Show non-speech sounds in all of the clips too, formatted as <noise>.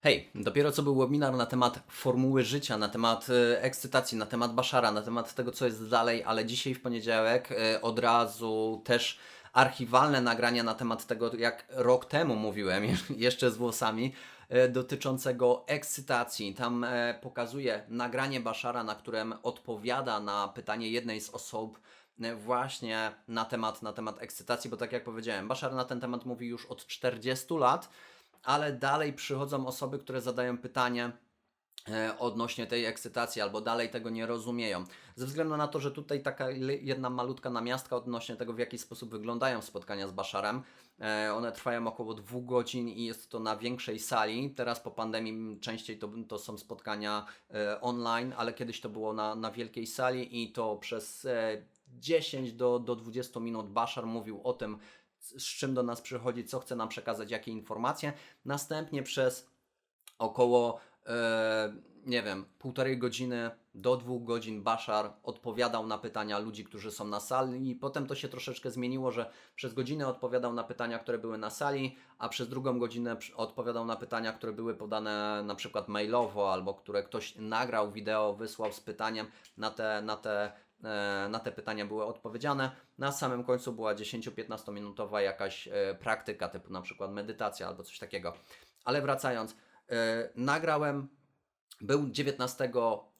Hej, dopiero co był webinar na temat formuły życia, na temat e, ekscytacji, na temat Baszara, na temat tego, co jest dalej, ale dzisiaj w poniedziałek e, od razu też archiwalne nagrania na temat tego, jak rok temu mówiłem, <laughs> jeszcze z włosami, e, dotyczącego ekscytacji. Tam pokazuje nagranie Baszara, na którym odpowiada na pytanie jednej z osób właśnie na temat, na temat ekscytacji, bo tak jak powiedziałem, Baszar na ten temat mówi już od 40 lat, ale dalej przychodzą osoby, które zadają pytanie e, odnośnie tej ekscytacji, albo dalej tego nie rozumieją. Ze względu na to, że tutaj taka jedna malutka namiastka odnośnie tego, w jaki sposób wyglądają spotkania z Baszarem. E, One trwają około dwóch godzin i jest to na większej sali. Teraz po pandemii częściej to, to są spotkania e, online, ale kiedyś to było na, na wielkiej sali i to przez e, 10 do, do 20 minut Baszar mówił o tym, z czym do nas przychodzi, co chce nam przekazać, jakie informacje. Następnie przez około, e, nie wiem, półtorej godziny do dwóch godzin Bashar odpowiadał na pytania ludzi, którzy są na sali i potem to się troszeczkę zmieniło, że przez godzinę odpowiadał na pytania, które były na sali, a przez drugą godzinę odpowiadał na pytania, które były podane na przykład mailowo albo które ktoś nagrał wideo, wysłał z pytaniem na te, na te na te pytania były odpowiedziane. Na samym końcu była 10-15 minutowa jakaś e, praktyka, typu na przykład medytacja albo coś takiego. Ale wracając, e, nagrałem, był 19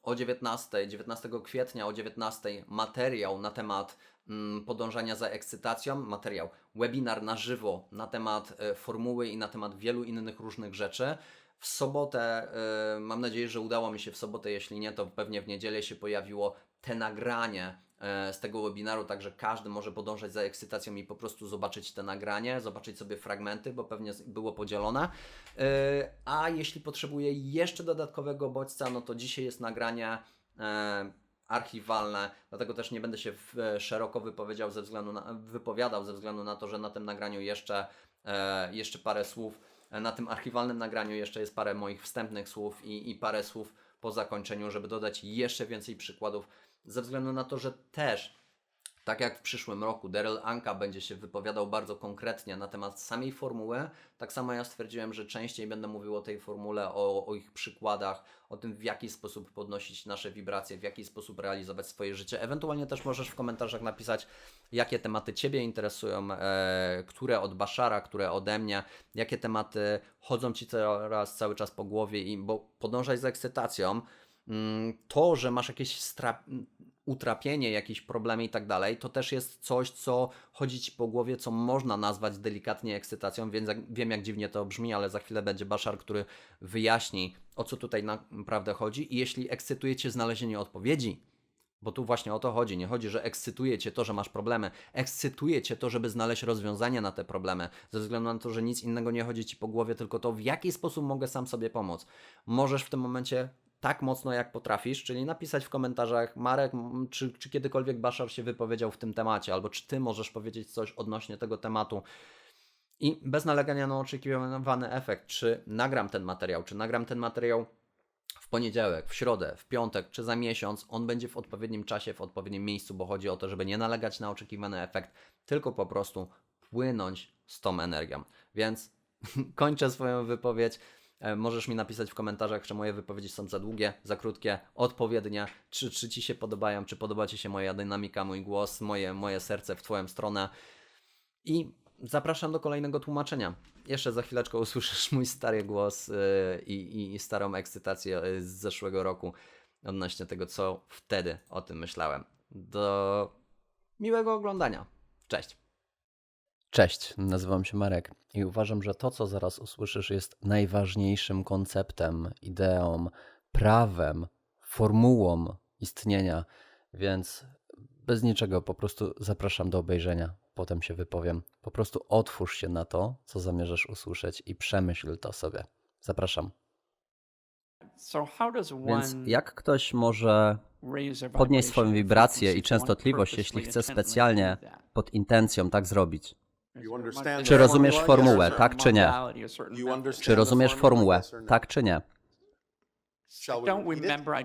o 19, 19 kwietnia o 19 materiał na temat mm, podążania za ekscytacją, materiał, webinar na żywo na temat e, formuły i na temat wielu innych różnych rzeczy. W sobotę, e, mam nadzieję, że udało mi się w sobotę, jeśli nie, to pewnie w niedzielę się pojawiło te nagranie e, z tego webinaru, także każdy może podążać za ekscytacją i po prostu zobaczyć te nagranie, zobaczyć sobie fragmenty, bo pewnie było podzielone. E, A jeśli potrzebuje jeszcze dodatkowego bodźca, no to dzisiaj jest nagranie e, archiwalne, dlatego też nie będę się szeroko wypowiedział ze względu na, wypowiadał ze względu na to, że na tym nagraniu jeszcze, jeszcze parę słów, na tym archiwalnym nagraniu jeszcze jest parę moich wstępnych słów i, i parę słów po zakończeniu, żeby dodać jeszcze więcej przykładów, ze względu na to, że też tak jak w przyszłym roku Daryl Anka będzie się wypowiadał bardzo konkretnie na temat samej formuły, tak samo ja stwierdziłem, że częściej będę mówił o tej formule, o, o ich przykładach, o tym w jaki sposób podnosić nasze wibracje, w jaki sposób realizować swoje życie. Ewentualnie też możesz w komentarzach napisać, jakie tematy Ciebie interesują, e, które od Baszara, które ode mnie, jakie tematy chodzą Ci teraz cały czas po głowie, i, bo podążaj z ekscytacją. Mm, To, że masz jakieś utrapienie, jakieś problemy i tak dalej, to też jest coś, co chodzi ci po głowie, co można nazwać delikatnie ekscytacją, więc wiem jak dziwnie to brzmi, ale za chwilę będzie Baszar, który wyjaśni, o co tutaj naprawdę chodzi i jeśli ekscytuje cię znalezienie odpowiedzi, bo tu właśnie o to chodzi. Nie chodzi, że ekscytuje cię to, że masz problemy. Ekscytuje cię to, żeby znaleźć rozwiązanie na te problemy. Ze względu na to, że nic innego nie chodzi ci po głowie, tylko to, w jaki sposób mogę sam sobie pomóc. Możesz w tym momencie tak mocno, jak potrafisz, czyli napisać w komentarzach, Marek, czy, czy kiedykolwiek Baszar się wypowiedział w tym temacie, albo czy ty możesz powiedzieć coś odnośnie tego tematu. I bez nalegania na oczekiwany efekt, czy nagram ten materiał, czy nagram ten materiał w poniedziałek, w środę, w piątek czy za miesiąc, on będzie w odpowiednim czasie, w odpowiednim miejscu, bo chodzi o to, żeby nie nalegać na oczekiwany efekt, tylko po prostu płynąć z tą energią. Więc <laughs> kończę swoją wypowiedź. E, Możesz mi napisać w komentarzach, czy moje wypowiedzi są za długie, za krótkie, odpowiednie, czy, czy Ci się podobają, czy podoba Ci się moja dynamika, mój głos, moje, moje serce w Twoją stronę. I zapraszam do kolejnego tłumaczenia. Jeszcze za chwileczkę usłyszysz mój stary głos yy, i, i, i starą ekscytację yy, z zeszłego roku odnośnie tego, co wtedy o tym myślałem. Do miłego oglądania. Cześć. Cześć, nazywam się Marek i uważam, że to, co zaraz usłyszysz, jest najważniejszym konceptem, ideą, prawem, formułą istnienia, więc bez niczego po prostu zapraszam do obejrzenia. Potem się wypowiem. Po prostu otwórz się na to, co zamierzasz usłyszeć i przemyśl to sobie. Zapraszam. So Więc jak ktoś może podnieść swoją wibrację i częstotliwość, jeśli chce specjalnie pod intencją tak zrobić? Czy rozumiesz formula? formułę, tak czy nie? Czy rozumiesz formułę, tak czy nie?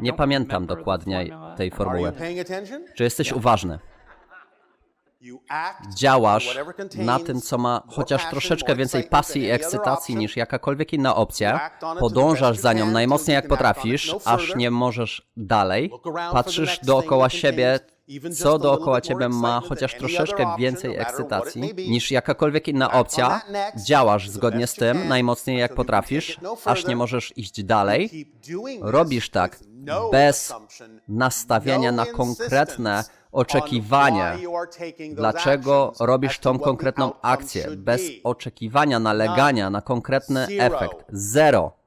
Nie pamiętam dokładnie tej formuły. Czy jesteś uważny? Działasz na tym, co ma chociaż troszeczkę więcej pasji i ekscytacji niż jakakolwiek inna opcja, podążasz za nią najmocniej jak potrafisz, no aż nie możesz dalej, patrzysz dookoła siebie, co dookoła ciebie ma chociaż troszeczkę więcej no ekscytacji niż jakakolwiek inna opcja, działasz zgodnie z tym najmocniej jak potrafisz, no aż nie możesz iść dalej, robisz tak no bez nastawiania na konkretne oczekiwanie, dlaczego robisz tą konkretną akcję, bez be. oczekiwania, nalegania na konkretny efekt. Zero.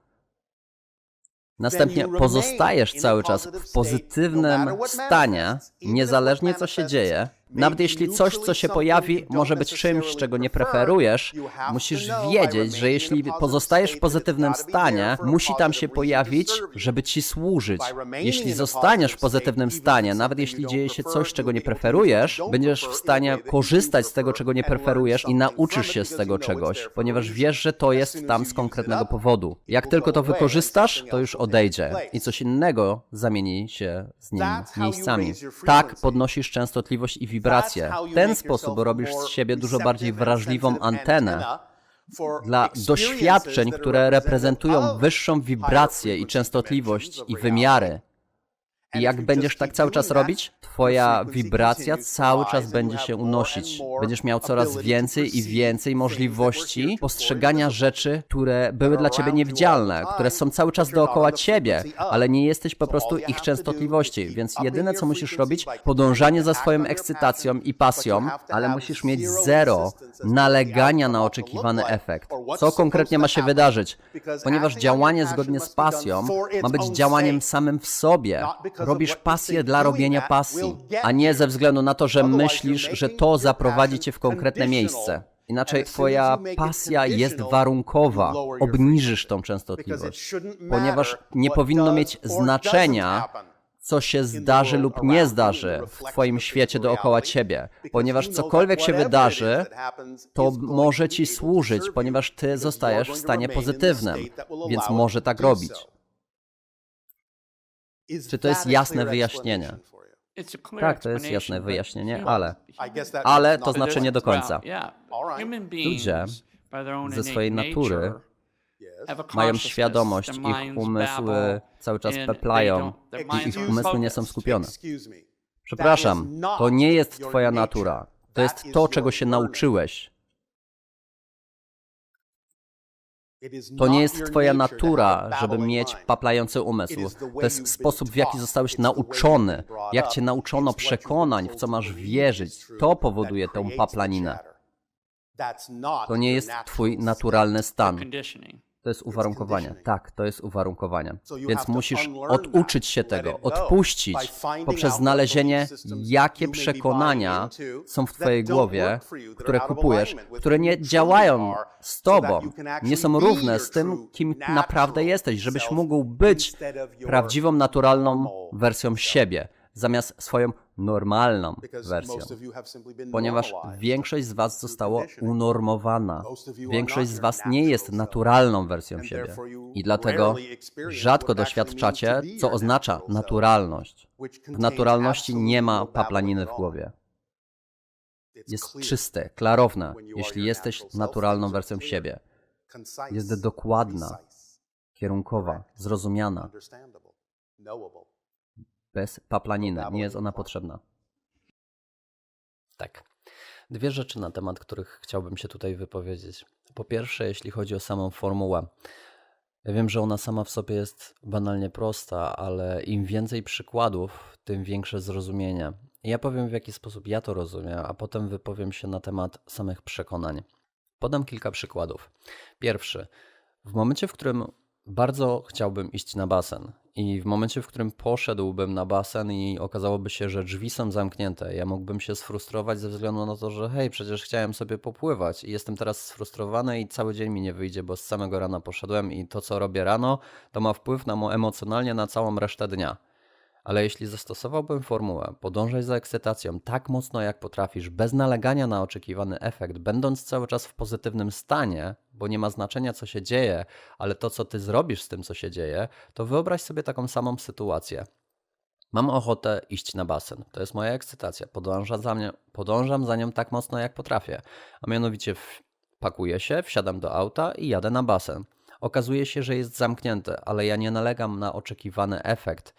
Następnie pozostajesz cały czas w no pozytywnym stanie, niezależnie co się dzieje. Nawet jeśli coś, co się pojawi, może być czymś, czego nie prefer, preferujesz, musisz wiedzieć, że jeśli pozostajesz w pozytywnym stanie, musi tam się pojawić, żeby ci służyć. Jeśli zostaniesz w pozytywnym stanie, nawet jeśli dzieje się coś, czego nie preferujesz, będziesz w stanie korzystać z tego, czego nie preferujesz i nauczysz się z tego czegoś, ponieważ wiesz, że to jest tam z konkretnego powodu. Jak tylko to wykorzystasz, to już odejdzie. I coś innego zamieni się z nim miejscami. Tak podnosisz częstotliwość i how W ten sposób robisz z siebie dużo bardziej wrażliwą antenę dla doświadczeń, które reprezentują wyższą wibrację i częstotliwość i wymiary. I jak będziesz tak cały czas robić, twoja wibracja cały czas będzie się unosić. Będziesz miał coraz więcej i więcej możliwości postrzegania rzeczy, które były dla ciebie niewidzialne, które są cały czas dookoła ciebie, ale nie jesteś po prostu ich częstotliwości, więc jedyne co musisz robić, podążanie za swoją ekscytacją i pasją, ale musisz mieć zero nalegania na oczekiwany efekt. Co konkretnie ma się wydarzyć? Ponieważ działanie zgodnie z pasją ma być działaniem samym w sobie. Robisz pasję dla robienia pasji, a nie ze względu na to, że myślisz, że to zaprowadzi cię w konkretne miejsce. Inaczej twoja pasja jest warunkowa. Obniżysz tą częstotliwość. Ponieważ nie powinno mieć znaczenia, co się zdarzy lub nie zdarzy w Twoim świecie dookoła Ciebie, ponieważ cokolwiek się wydarzy, to może Ci służyć, ponieważ Ty zostajesz w stanie pozytywnym, więc może tak robić. Czy to jest jasne wyjaśnienie? Tak, to jest jasne wyjaśnienie, ale Ale to znaczy nie do końca. Ludzie ze swojej natury mają świadomość, ich umysły cały czas peplają i ich umysły nie są skupione. Przepraszam, to nie jest Twoja natura. To jest to, czego się nauczyłeś. To nie jest Twoja natura, żeby mieć paplający umysł. To jest sposób, w jaki zostałeś nauczony, jak. Cię nauczono przekonań, w co masz wierzyć. To powoduje the paplaninę. To nie jest Twój naturalny stan. To jest uwarunkowanie. Tak, to jest uwarunkowanie. Więc musisz oduczyć się tego, odpuścić poprzez znalezienie, jakie przekonania są w Twojej głowie, które kupujesz, które nie działają z Tobą, nie są równe z tym, kim naprawdę jesteś, żebyś mógł być prawdziwą, naturalną wersją siebie, zamiast swoją normalną wersją. Ponieważ większość z Was conditioning. unormowana. Większość z Was nie jest naturalną wersją siebie. I dlatego rzadko doświadczacie, co oznacza naturalność. W naturalności nie ma no paplaniny w głowie. Jest czyste, klarowne, jeśli jesteś naturalną wersją siebie. Jest dokładna, kierunkowa, zrozumiana. Bez paplaniny. Nie jest ona potrzebna. Tak. Dwie rzeczy na temat, których chciałbym się tutaj wypowiedzieć. Po pierwsze, jeśli chodzi o samą formułę. Ja wiem, że ona sama w sobie jest banalnie prosta, ale im więcej przykładów, tym większe zrozumienie. Ja powiem, w jaki sposób ja to rozumiem, a potem wypowiem się na temat samych przekonań. Podam kilka przykładów. Pierwszy. W momencie, w którym bardzo chciałbym iść na basen i w momencie, w którym poszedłbym na basen i okazałoby się, że drzwi są zamknięte, ja mógłbym się sfrustrować ze względu na to, że hej, przecież chciałem sobie popływać i jestem teraz sfrustrowany i cały dzień mi nie wyjdzie, bo z samego rana poszedłem i to, co robię rano, to ma wpływ na mo emocjonalnie na całą resztę dnia. Ale jeśli zastosowałbym formułę, podążaj za ekscytacją tak mocno jak potrafisz, bez nalegania na oczekiwany efekt, będąc cały czas w pozytywnym stanie, bo nie ma znaczenia co się dzieje, ale to co ty zrobisz z tym co się dzieje, to wyobraź sobie taką samą sytuację. Mam ochotę iść na basen. To jest moja ekscytacja. Podążam za, mnie, podążam za nią tak mocno, jak potrafię. A mianowicie pakuję się, wsiadam do auta i jadę na basen. Okazuje się, że jest zamknięte, ale ja nie nalegam na oczekiwany efekt.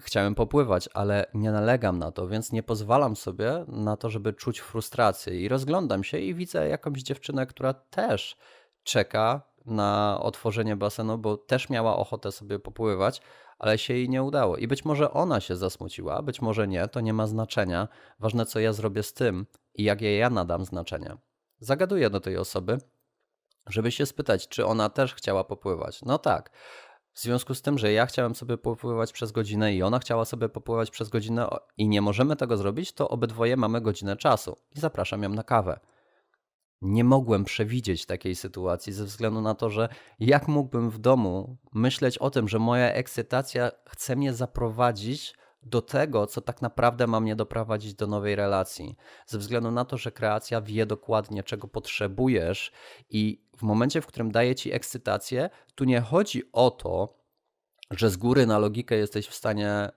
Chciałem popływać, ale nie nalegam na to, więc nie pozwalam sobie na to, żeby czuć frustrację. I rozglądam się i widzę jakąś dziewczynę, która też czeka na otworzenie basenu, bo też miała ochotę sobie popływać, ale się jej nie udało. I być może ona się zasmuciła, być może nie, to nie ma znaczenia. Ważne, co ja zrobię z tym i jakie ja nadam znaczenie. Zagaduję do tej osoby, żeby się spytać, czy ona też chciała popływać. No tak. W związku z tym, że ja chciałem sobie popływać przez godzinę i ona chciała sobie popływać przez godzinę i nie możemy tego zrobić, to obydwoje mamy godzinę czasu i zapraszam ją na kawę. Nie mogłem przewidzieć takiej sytuacji ze względu na to, że jak mógłbym w domu myśleć o tym, że moja ekscytacja chce mnie zaprowadzić do tego, co tak naprawdę ma mnie doprowadzić do nowej relacji. Ze względu na to, że kreacja wie dokładnie, czego potrzebujesz, i w momencie, w którym daje ci ekscytację, tu nie chodzi o to, że z góry na logikę jesteś w stanie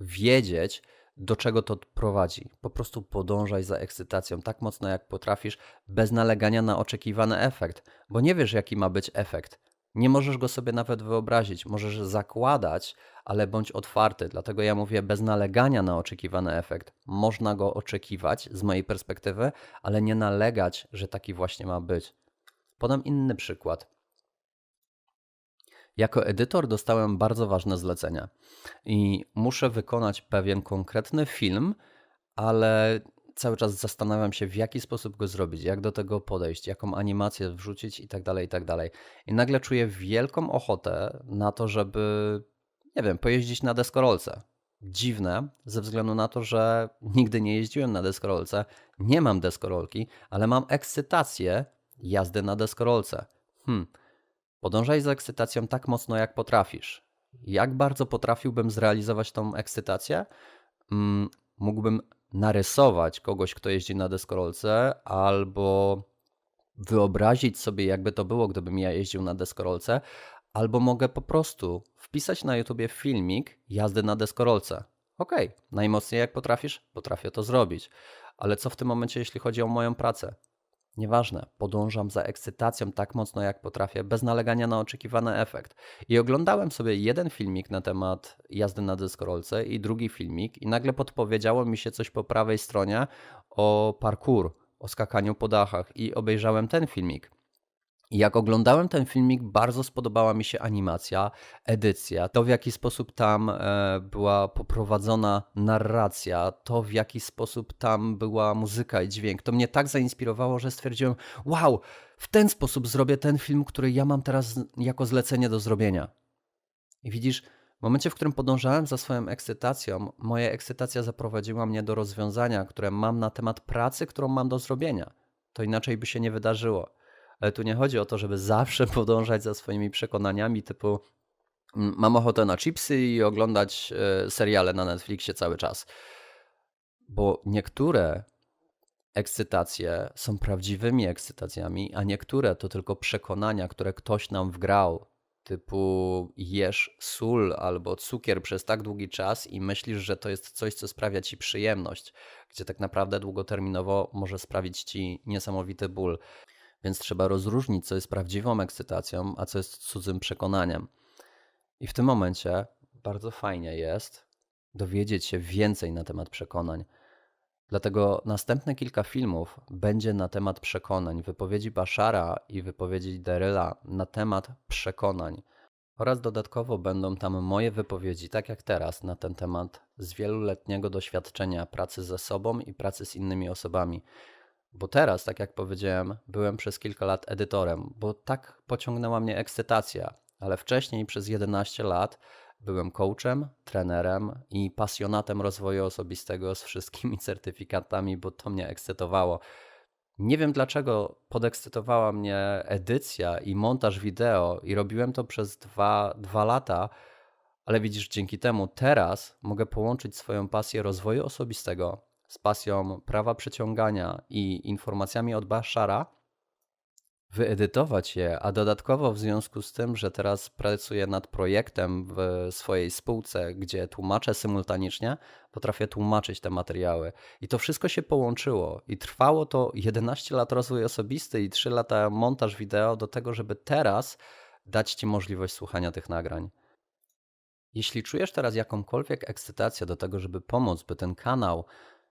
wiedzieć, do czego to prowadzi. Po prostu podążaj za ekscytacją tak mocno, jak potrafisz, bez nalegania na oczekiwany efekt, bo nie wiesz, jaki ma być efekt. Nie możesz go sobie nawet wyobrazić, możesz zakładać, ale bądź otwarty. Dlatego ja mówię bez nalegania na oczekiwany efekt. Można go oczekiwać z mojej perspektywy, ale nie nalegać, że taki właśnie ma być. Podam inny przykład. Jako edytor dostałem bardzo ważne zlecenia i muszę wykonać pewien konkretny film, ale cały czas zastanawiam się, w jaki sposób go zrobić, jak do tego podejść, jaką animację wrzucić i tak dalej, i tak dalej. I nagle czuję wielką ochotę na to, żeby, nie wiem, pojeździć na deskorolce. Dziwne, ze względu na to, że <laughs> nigdy nie jeździłem na deskorolce, nie mam deskorolki, ale mam ekscytację jazdy na deskorolce. Hmm. Podążaj za ekscytacją tak mocno, jak potrafisz. Jak bardzo potrafiłbym zrealizować tą ekscytację? Mm, mógłbym narysować kogoś, kto jeździ na deskorolce, albo wyobrazić sobie, jakby to było, gdybym ja jeździł na deskorolce, albo mogę po prostu wpisać na YouTubie filmik jazdy na deskorolce. Okej, najmocniej jak potrafisz, potrafię to zrobić. Ale co w tym momencie, jeśli chodzi o moją pracę? Nieważne, podążam za ekscytacją tak mocno jak potrafię, bez nalegania na oczekiwany efekt. I oglądałem sobie jeden filmik na temat jazdy na deskorolce i drugi filmik, i nagle podpowiedziało mi się coś po prawej stronie o parkour, o skakaniu po dachach, i obejrzałem ten filmik. Jak oglądałem ten filmik, bardzo spodobała mi się animacja, edycja, to w jaki sposób tam e, była poprowadzona narracja, to w jaki sposób tam była muzyka i dźwięk. To mnie tak zainspirowało, że stwierdziłem: Wow, w ten sposób zrobię ten film, który ja mam teraz jako zlecenie do zrobienia. I widzisz, w momencie, w którym podążałem za swoją ekscytacją, moja ekscytacja zaprowadziła mnie do rozwiązania, które mam na temat pracy, którą mam do zrobienia. To inaczej by się nie wydarzyło. Ale tu nie chodzi o to, żeby zawsze <laughs> podążać za swoimi przekonaniami, typu mam ochotę na chipsy i oglądać e, seriale na Netflixie cały czas. Bo niektóre ekscytacje są prawdziwymi ekscytacjami, a niektóre to tylko przekonania, które ktoś nam wgrał. Typu jesz sól albo cukier przez tak długi czas i myślisz, że to jest coś, co sprawia ci przyjemność, gdzie tak naprawdę długoterminowo może sprawić ci niesamowity ból. Więc trzeba rozróżnić, co jest prawdziwą ekscytacją, a co jest cudzym przekonaniem. I w tym momencie bardzo fajnie jest dowiedzieć się więcej na temat przekonań. Dlatego następne kilka filmów będzie na temat przekonań, wypowiedzi Bashara i wypowiedzi Deryla na temat przekonań. Oraz dodatkowo będą tam moje wypowiedzi, tak jak teraz, na ten temat z wieloletniego doświadczenia pracy ze sobą i pracy z innymi osobami. Bo teraz, tak jak powiedziałem, byłem przez kilka lat edytorem, bo tak pociągnęła mnie ekscytacja, ale wcześniej przez 11 lat byłem coachem, trenerem i pasjonatem rozwoju osobistego z wszystkimi <laughs> certyfikatami, bo to mnie ekscytowało. Nie wiem dlaczego podekscytowała mnie edycja i montaż wideo, i robiłem to przez dwa, dwa lata, ale widzisz, dzięki temu teraz mogę połączyć swoją pasję rozwoju osobistego z pasją prawa przyciągania i informacjami od Bashara wyedytować je, a dodatkowo w związku z tym, że teraz pracuję nad projektem w swojej spółce, gdzie tłumaczę symultanicznie, potrafię tłumaczyć te materiały. I to wszystko się połączyło i trwało to 11 lat rozwój osobisty i 3 lata montaż wideo do tego, żeby teraz dać Ci możliwość słuchania tych nagrań. Jeśli czujesz teraz jakąkolwiek ekscytację do tego, żeby pomóc, by ten kanał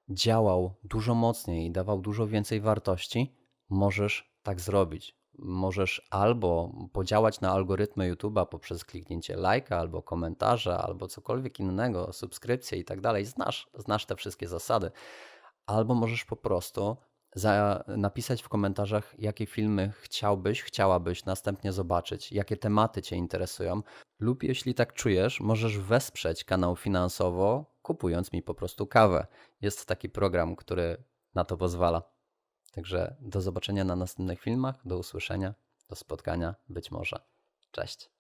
działał dużo mocniej i dawał dużo więcej wartości, możesz tak zrobić. Możesz albo podziałać na algorytmy YouTube'a poprzez kliknięcie lajka, albo komentarza, albo cokolwiek innego, subskrypcję i tak dalej. Znasz, te wszystkie zasady. Albo możesz po prostu za, napisać w komentarzach, jakie filmy chciałbyś, chciałabyś następnie zobaczyć, jakie tematy Cię interesują, lub jeśli tak czujesz, możesz wesprzeć kanał finansowo, kupując mi po prostu kawę. Jest taki program, który na to pozwala. Także do zobaczenia na następnych filmach, do usłyszenia, do spotkania być może. Cześć.